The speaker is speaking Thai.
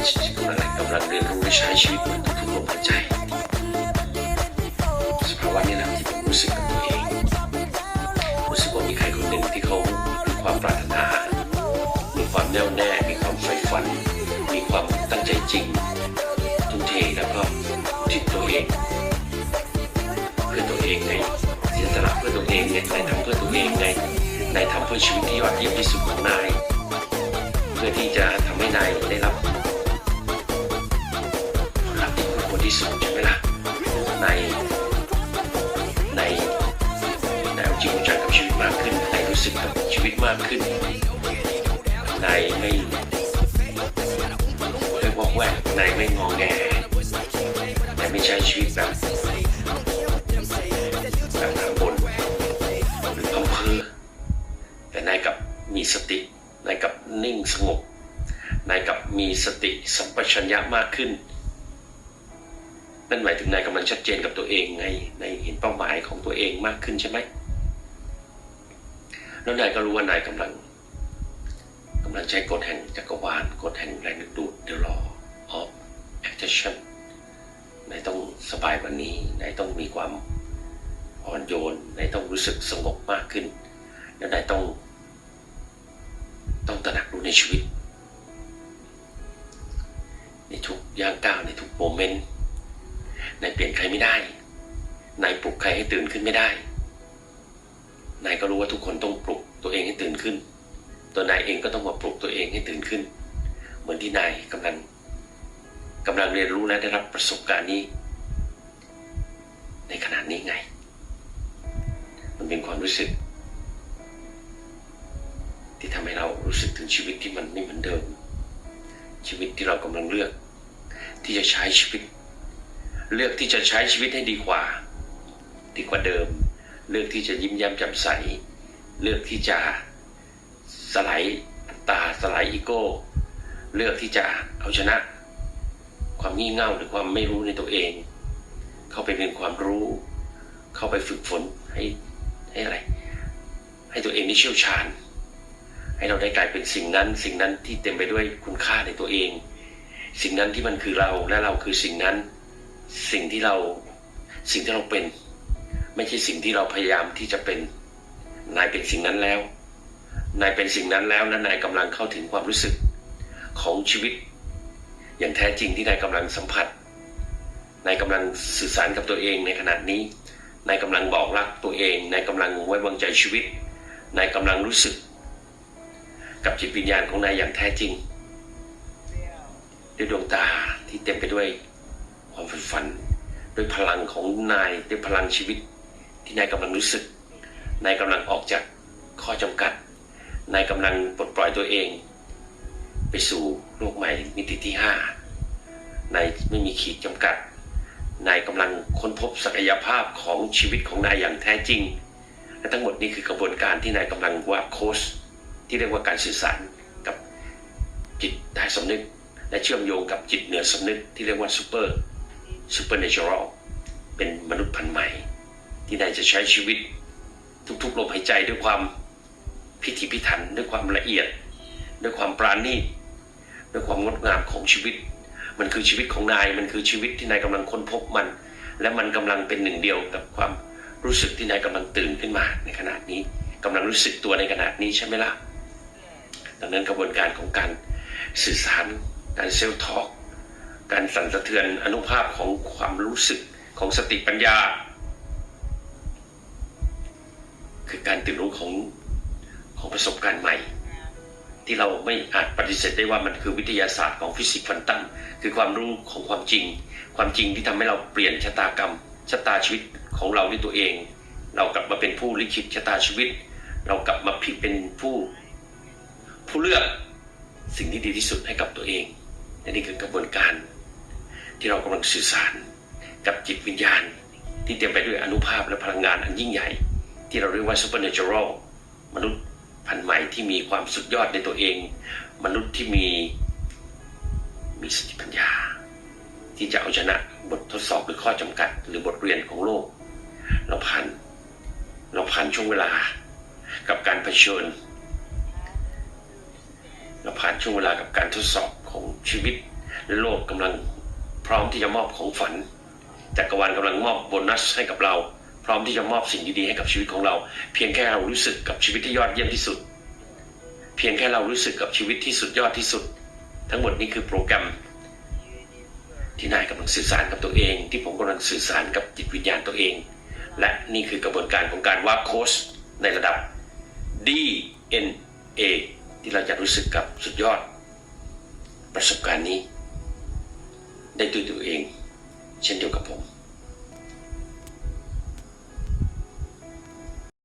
กำลังกำลังเรียนรู้และใช้ชีวิตมันทุกลมหายใจสภาวะนี้แหละที่ผมรู้สึกกับตัวเองรู้สึกว่ามีใครคนหนึ่งที่เขามีความปรารถนามีความแน่วแน่มีความใฝ่ฝัน มีความตั้งใจจริงทุ่มเทแล้วก็ทิศตัวเองเพื่อตัวเองไงเสียสละเพื่อตัวเองไงนายทำเพื่อตัวเองไงนายทำเพื่อชีวิตที่ยอดเยี่ยมที่สุดของนาย เพื่อที่จะทำให้นายได้รับ ที่คู่ควรที่สุดใช่ไหมล่ะในในในเอาจริงเอาจังกับชีวิตมากขึ้น ในรู้สึกกับชีวิตมากขึ้น ในไม่ไม่วอกแวกในไม่งอแงในไม่ใช้ชีวิตแบบแบบทางบนหรือพังเพอแต่นายกับมีสตินายกับนิ่งสงบนายกับมีสติสัมปชัญญะมากขึ้น นั่นหมายถึงนายกำลังชัดเจนกับตัวเองไงนายเห็นเป้าหมายของตัวเองมากขึ้นใช่ไหมแล้วนายก็รู้ว่านายกำลังกำลังใช้กฎแห่งจักรวาลกฎแห่งแรงดึงดูด the law of attraction นายต้องสบายกว่านี้นายต้องมีความอ่อนโยนนายต้องรู้สึกสงบมากขึ้น แล้วนายต้อง ต้องตระหนักรู้ในชีวิต ในทุกย่างก้าวในทุกโมเมนต์ นายเปลี่ยนใครไม่ได้นายปลุกใครให้ตื่นขึ้นไม่ได้นายก็รู้ว่าทุกคนต้องปลุกตัวเองให้ตื่นขึ้น ตัวนายเองก็ต้องมาปลุกตัวเองให้ตื่นขึ้น เหมือนที่นายกำลังกำลังเรียนรู้และได้รับประสบการณ์นี้ ในขณะนี้ไง มันเป็นความรู้สึก ที่ทำให้เรารู้สึกถึงชีวิตที่มันไม่เหมือนเดิม ชีวิตที่เรากำลังเลือก ที่จะใช้ชีวิต เลือกที่จะใช้ชีวิตให้ดีกว่า ดีกว่าเดิม เลือกที่จะยิ้มแย้มแจ่มใส เลือกที่จะสลายตตาสลายอีโก้ เลือกที่จะเอาชนะ ความงี่เง่าหรือความไม่รู้ในตัวเอง เข้าไปเรียนความรู้ เข้าไปฝึกฝนให้ให้อะไร ให้ตัวเองได้เชี่ยวชาญ ให้เราได้กลายเป็นสิ่งนั้น สิ่งนั้นที่เต็มไปด้วยคุณค่าในตัวเอง สิ่งนั้นที่มันคือเราและเราคือสิ่งนั้น สิ่งที่เราสิ่งที่เราเป็น ไม่ใช่สิ่งที่เราพยายามที่จะเป็น นายเป็นสิ่งนั้นแล้ว นายเป็นสิ่งนั้นแล้วและนายกำลังเข้าถึงความรู้สึกของชีวิต อย่างแท้จริงที่นายกำลังสัมผัสนายกำลังสื่อสารกับตัวเองในขณะนี้นายกำลังบอกรักตัวเองนายกำลังไว้วางใจชีวิตนายกำลังรู้สึก กับจิตวิญญาณของนายอย่างแท้จริงด้วยดวงตาที่เต็มไปด้วย ความใฝ่ฝันด้วยพลังของนายด้วยพลังชีวิต ที่นายกำลังรู้สึก นายกำลังออกจากข้อจำกัด นายกำลังปลดปล่อยตัวเอง ไปสู่โลกใหม่มิติที่ห้านายไม่มีขีดจำกัด นายกำลังค้นพบศักยภาพของชีวิตของนายอย่างแท้จริง และทั้งหมดนี้คือกระบวนการที่นายกำลังวาดโค้ชที่เรียกว่าการสื่อสารกับจิตใต้สำนึก และเชื่อมโยงกับจิตเหนือสำนึกที่เรียกว่าซูเปอร์ ซูเปอร์เนเชอรัลเป็นมนุษย์พันธุ์ใหม่ ที่นายจะใช้ชีวิต ทุกๆลมหายใจด้วยความพิถีพิถันด้วยความละเอียด ด้วยความปราณีตด้วยความงดงามของชีวิต มันคือชีวิตของนายมันคือชีวิตที่นายกำลังค้นพบมัน และมันกำลังเป็นหนึ่งเดียวกับความรู้สึกที่นายกำลังตื่นขึ้นมาในขณะนี้กำลังรู้สึกตัวในขณะนี้ใช่ไหมล่ะดังนั้นกระบวนการของการสื่อสารการเซลล์ทอล์ก การสั่นสะเทือนอนุภาพของความรู้สึกของสติปัญญา คือการตื่นรู้ของของประสบการณ์ใหม่ ที่เราไม่อาจปฏิเสธได้ว่ามันคือวิทยาศาสตร์ของฟิสิกส์ควอนตัมคือความรู้ของความจริง ความจริงที่ทำให้เราเปลี่ยนชะตากรรมชะตาชีวิตของเราด้วยตัวเอง เรากลับมาเป็นผู้ลิขิตชะตาชีวิต เรากลับมาผิดเป็นผู้ ผู้เลือกสิ่งที่ดีที่สุดให้กับตัวเองและนี่คือกระบวนการ ที่เรากำลังสื่อสารกับจิตวิญญาณ ที่เต็มไปด้วยอนุภาพและพลังงานอันยิ่งใหญ่ ที่เราเรียกว่า supernatural มนุษย์พันธุ์ใหม่ที่มีความสุดยอดในตัวเอง มนุษย์ที่มีมีสติปัญญา ที่จะเอาชนะบททดสอบหรือข้อจำกัด หรือบทเรียนของโลก เราผ่านเราผ่านช่วงเวลากับการเผชิญ เราผ่านช่วงเวลากับการทดสอบของชีวิตและโลกกำลัง ร้อมที่จะมอบของฝันจักรวาลกำลังมอบโบนัสให้กับเรา พร้อมที่จะมอบสิ่งดีๆให้กับชีวิตของเรา เพียงแค่เรารู้สึกกับชีวิตที่ยอดเยี่ยมที่สุด เพียงแค่เรารู้สึกกับชีวิตที่สุดยอดที่สุด ทั้งหมดนี้คือโปรแกรม ที่นายกำลังสื่อสารกับตัวเอง ที่ผมกำลังสื่อสารกับจิตวิญญาณตัวเอง และนี่คือกระบวนการของการวาดโค้ชในระดับ DNA ที่เราจะรู้สึกกับสุดยอด ประสบการณ์นี้ ได้ด้วยตัวเอง เช่นเดียวกับผม